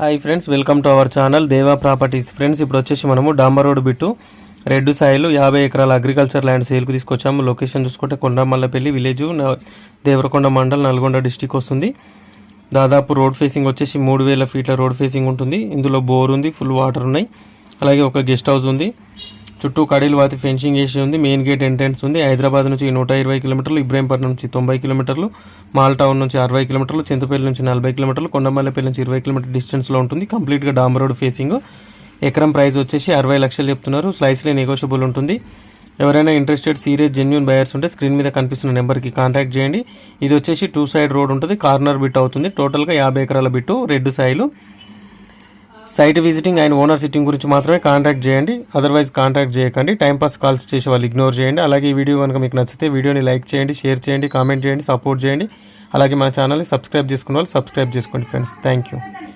Hi friends welcome to our channel Deva properties friends ఇప్పుడు వచ్చేసి మనము డాంబర్ రోడ్ బిట్టు రెడ్ సాయిలు యాభై ఎకరాల అగ్రికల్చర్ ల్యాండ్ సేల్కి తీసుకొచ్చాము. లొకేషన్ చూసుకుంటే కొండమల్లపల్లి విలేజ్ దేవరకొండ మండల్ నల్గొండ డిస్టిక్ వస్తుంది. దాదాపు రోడ్ ఫేసింగ్ వచ్చేసి మూడు వేల ఫీట్ల రోడ్ ఫేసింగ్ ఉంటుంది. ఇందులో బోర్ ఉంది ఫుల్ వాటర్ ఉన్నాయి. అలాగే ఒక గెస్ట్ హౌస్ ఉంది. చుట్టూ కడీలు వాతి ఫెన్సింగ్ వేసి ఉంది మెయిన్ గేట్ ఎంట్రెన్స్ ఉంది. హైదరాబాద్ నుంచి నూట ఇరవై కిలోమీటర్లు ఇబ్రాహీంపట్నం నుంచి తొంభై కిలోమీటర్లు మాల్ టౌన్ నుంచి అరవై కిలోమీటర్లు చింతపల్లి నుంచి నలభై కిలోమీటర్లు కొండమల్లపల్లి నుంచి ఇరవై కిలోమీటర్ డిస్టెన్స్లో ఉంటుంది. కంప్లీట్గా డామ్ రోడ్ ఫేసింగ్. ఎకరం ప్రైస్ వచ్చేసి అరవై లక్షలు చెప్తున్నారు. స్లైస్లీ నెగోషియబుల్ ఉంటుంది. ఎవరైనా ఇంట్రెస్టెడ్ సీరియస్ జెన్యున్ బయర్స్ ఉంటే స్క్రీన్ మీద కనిపిస్తున్న నెంబర్కి కాంటాక్ట్ చేయండి. ఇది వచ్చేసి టూ సైడ్ రోడ్ ఉంటుంది. కార్నర్ బిట్ అవుతుంది. టోటల్గా యాభై ఎకరాల bit red soil site visiting and owner sitting గురించి మాత్రమే కాంటాక్ట్ చేయండి. అదర్వైజ్ కాంటాక్ట్ చేయకండి. టైంపాస్ కాల్స్ చేసే వాళ్ళు ఇగ్నోర్ చేయండి. అలాగే ఈ వీడియో కనుక మీకు నచ్చితే వీడియోని లైక్ చేయండి షేర్ చేయండి కామెంట్ చేయండి సపోర్ట్ చేయండి. అలాగే మన ఛానల్ని సబ్స్క్రైబ్ చేసుకున్న వాళ్ళు సబ్స్క్రైబ్ చేసుకోండి ఫ్రెండ్స్ థ్యాంక్ యూ